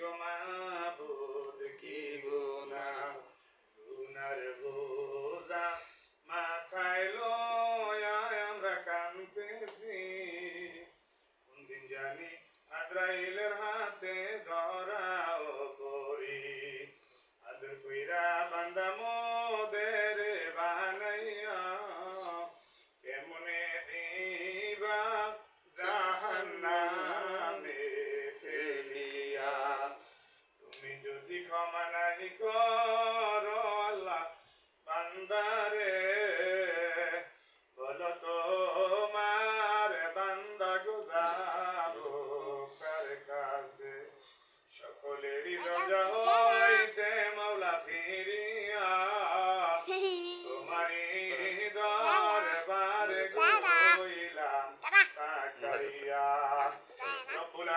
গো মাবুদ কি গুনা? গুনার বোঝা মাথায় লয় আমরা কানতেছি কোনদিন জানি আজরাইলের হাতে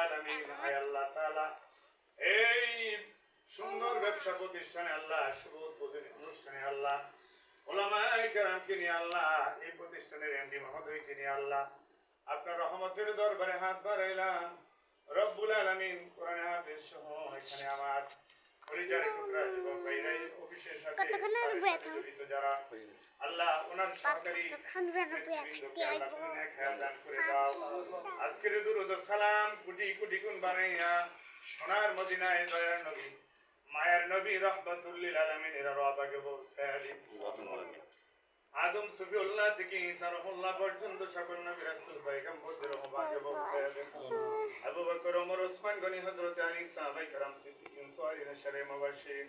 আলামিন, হায় আল্লাহ তাআলা। রহমতের দরবারে হাত বাড়াইলাম। রব্বুল আলামিন কোরআনে আমার পরিচারের টুকরা যুবক আল্লাহ ওনার সহকারী কতক্ষণ বেরোবে নেতৃবৃন্দকে আল্লাহ তুমি নেক হায়াত দান করে দাও আজকের দুরুদ ও সালাম কোটি কোটি গুণ বানাইয়া সোনার মদিনায় দয়ার নবী মায়ের নবী রহমতুল্লিল আলামিন এরা রবাকে বলছে আদম সফিউল্লাহ থেকে ঈসা রহুল্লাহ পর্যন্ত সকল নবী রাসূল পয়গম্বরদের রহবাকে বলছে আবু বকর ওমর ওসমান গনি হযরত আলী সাহাবায়ে کرام সিদ্দিকিন সোয়ারিন শরে মুবাশশিরিন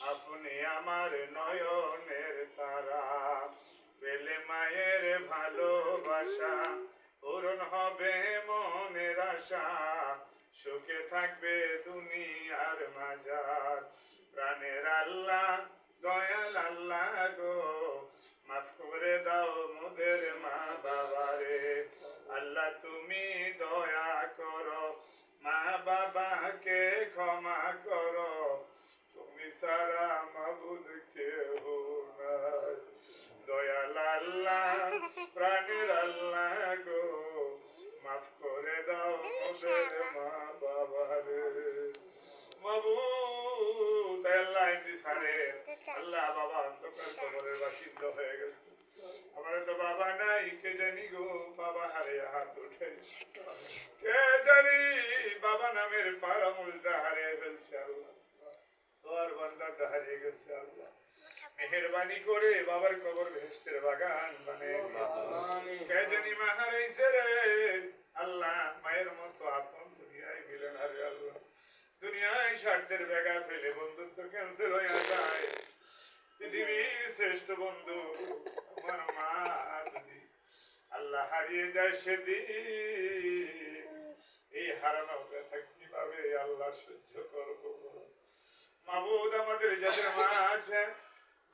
আপনি আমার নয়নের তারা। পেলে মায়ের ভালোবাসা, পূরণ হবে মনের আশা। সুখে থাকবে দুনিয়ার মাজার ক্ষমা করো। তুমি সারা মাবুদ নাই। দয়াল আল্লাহ, প্রাণের আল্লাহ গো, মাফ করে দাও মোদের মা বাবারে মাবুদ আল্লাহ সারে। আল্লাহ বাবা অন্ধকার কবরের বাসিন্দা হয়ে গেছে। আমার তো বাবা নাই, কে জানি গো, বাবা হারে হাত উঠে নামের পারামুলটা হারিয়ে ফেলছে আল্লাহ। তোর বান্দাটা হারিয়ে গেছে আল্লাহ। মেহরবানি করে বাবার কবর ভেস্তের বাগান মানে কে জানি মা হারাইছে রে? আল্লাহ মায়ের মতো আপন দুনিয়ায় মিলেন আরে আল্লাহ। দুনিয়ায় স্বার্থের ব্যাঘাত হইলে বন্ধুত্ব ক্যান্সেল হয়ে যায়। পৃথিবীর শ্রেষ্ঠ বন্ধু আমার মা যদি আল্লাহ হারিয়ে যায় সেদিন। এই হারানো আল্লাহ সহ্য করব মাবুদ আমাদের যাদের মা আছে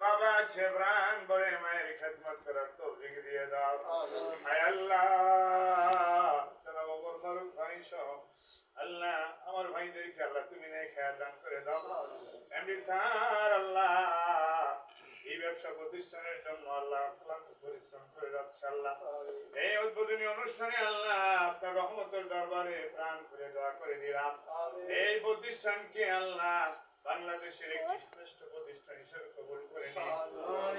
বাবা আছে প্রাণ মায়ের খেদমত করার তৌফিক দিয়ে দাও। হায় আল্লাহ তারা ওমর ফারুক ভাই সহ আল্লাহ আমার ভাইদেরকে আল্লাহ তুমি নেই খেয়াল দান করে দাও। এমনি স্যার আল্লাহ ব্যবসা প্রতিষ্ঠানের জন্য আল্লাহ ক্লান্ত পরিশ্রম করে যাচ্ছে আল্লাহ। এই উদ্বোধনী অনুষ্ঠানে আল্লাহ আপনার রহমতের দরবারে প্রাণ করে দোয়া করে দিলাম। এই প্রতিষ্ঠানকে আল্লাহ বাংলাদেশের একটি শ্রেষ্ঠ প্রতিষ্ঠান হিসেবে কবুল করে নিন।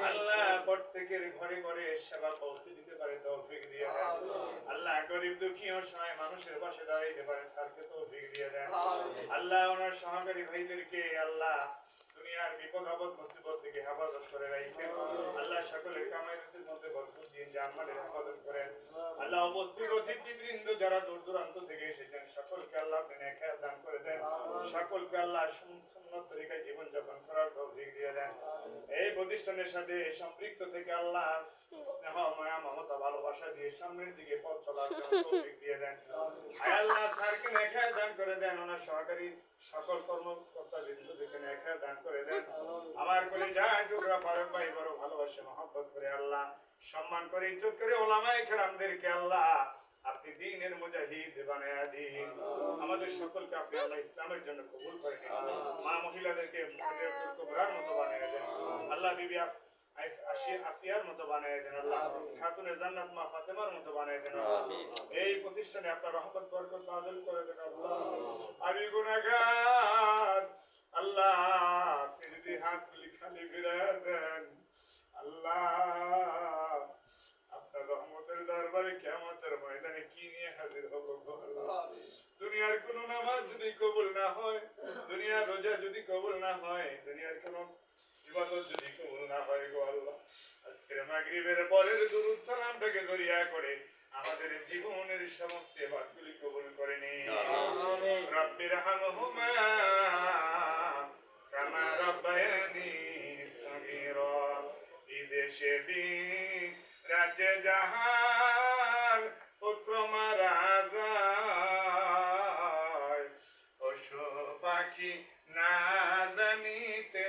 আল্লাহ প্রত্যেকের ঘরে ঘরে সেবা পৌঁছে দিতে পারে তৌফিক দিয়ে দেন। আল্লাহ গরিব দুঃখী ও মানুষের পাশে দাঁড়াইতে পারে স্যারকে তৌফিক দিয়ে দেন। আল্লাহ ওনার সহকারী ভাইদেরকে আল্লাহ দুনিয়ার বিপদ আপদ মুসিবত থেকে হেফাজত করে রাখেন আল্লাহ সকলের মধ্যে বরকত দিয়ে জানমালের হেফাজত করেন। আল্লাহ উপস্থিত অতিথিবৃন্দ যারা দূর দূরান্ত থেকে এসেছেন সকলকে আল্লাহ আপনি দান করে দেন। সকলকে আল্লাহ সুন্নত তরিকায় জীবন যাপন করার তৌফিক দিয়ে দেন। এই প্রতিষ্ঠানের সাথে সম্পৃক্ত থেকে আল্লাহ স্নেহ মায়া মমতা ভালোবাসা দিয়ে সামনের দিকে পথ চলার তৌফিক দিয়ে দেন। আল্লাহ স্যারকে হায়াত দান করে দেন। ওনার সহকারী সকল কর্মকর্তা বিন্দুদেরকে হায়াত দান করে দেন আমার কলে যা টুকরা ফারুক ভাই বড় ভালোবাসে মহব্বত করে আল্লাহ সম্মান করে ইজ্জত করে ওলামায়ে কেরামদেরকে আল্লাহ আপনি দিনের মুজাহিদ বানায়া দিন। আমাদের সকলকে আপনি আল্লাহ ইসলামের জন্য কবুল করে নিন। মা মহিলাদেরকে মতো বানিয়ে দেন। আল্লাহ। বিবি আস- আসিয়ার মতো বানিয়ে দেন আল্লাহ। খাতুনে জান্নাত মা ফাতেমার মতো বানিয়ে দেন এই প্রতিষ্ঠানে আপনার রহমত বরকত নাযিল করে দেন আল্লাহ। আমি গুনাহগার। আল্লাহ আপনি যদি হাতগুলি খালি ফিরিয়ে দেন। আল্লাহ আপনার রহমতের দরবারে কিয়ামতের ময়দানে কি নিয়ে হাজির হব দুনিয়ার কোন নামাজ যদি কবুল না হয় দুনিয়ার রোজা যদি কবুল না হয় দুনিয়ার কোন ইবাদত যদি কবুল না হয় গো আল্লাহ। আজকের মাগরিবের পরের দুরুদ সালামটাকে জরিয়া করে আমাদের জীবনের সমস্ত ইবাদতগুলি কবুল করে নিন। রব্বির হামহুমা রাজ্যে যাহার পুত্র মারা যায় পশু পাখি না জানিতে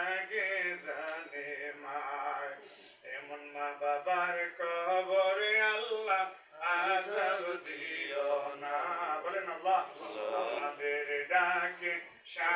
আগে জানে মায়। এমন মা বাবার কবরে আল্লাহ আজাব দিও না। বলেন আল্লাহ আমাদের ডাকে সা